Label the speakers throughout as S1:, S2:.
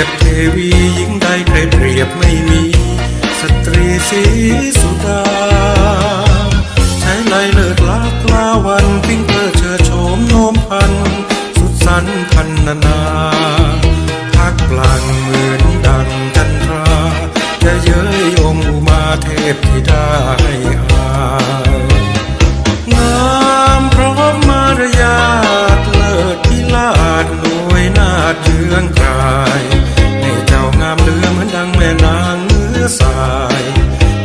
S1: ยบเทวีหญิงใดใครเปรียบไม่มี สตรีสีสุดา ใช้ลายเลิศลากลาวันปิ้งเพอเชิดโฉมโนมพัน สุดสันพันนานาพักปลางเหมือนดังจันทรา จะเย้ยองอุมาเทพธิดาให้อางามพร้อมมารยาทเลิศที่ลาดหน่วยนาเยื่องกาย เจ้างามเหลือเหมือนดังแม่นางเนื้อสาย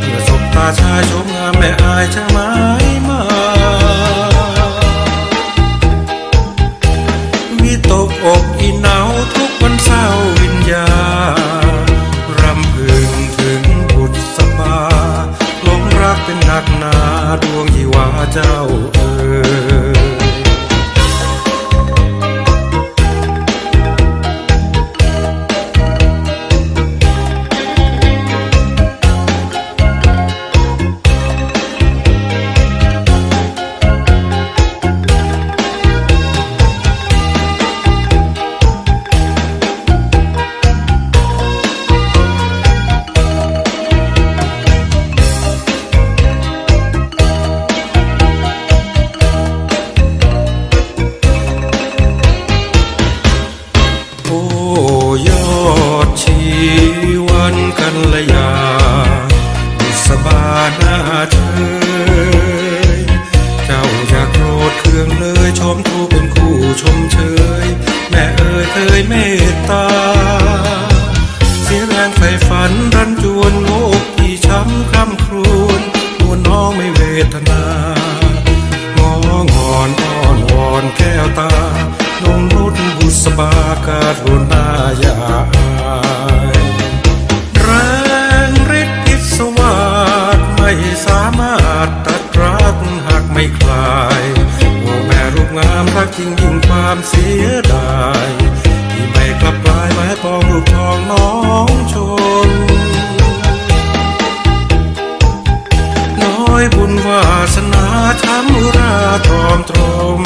S1: เพื่อสบตาชายชมงามแม่อายจะไม้มาวิตกอกอีหนาวทุกวันเศร้าวิญญาณรำพึงถึงบุตรสบาหลงรักเป็นหนักหนาดวงยี่วาเจ้า บุษบาหน้าเธยเจ้าอย่าโกรธเคืองเลยชมทูเป็นคู่ชมเชย แม่เอ๋ยเคยเมตตา เสียแรงใฝ่ฝันรันจวนโลกที่ช้ำคร่ำครวญมวน้องไม่เวทนางองอนอ้อนวอนแก้วตา นงนุษบุษบาการุณายโอ้แม่รูปงามรักจริงยิ่งความเสียดายที่ไม่กลับกลายม้ปองรูปทองน้องชน น้อยบุญวาสนาทำราทอมตรม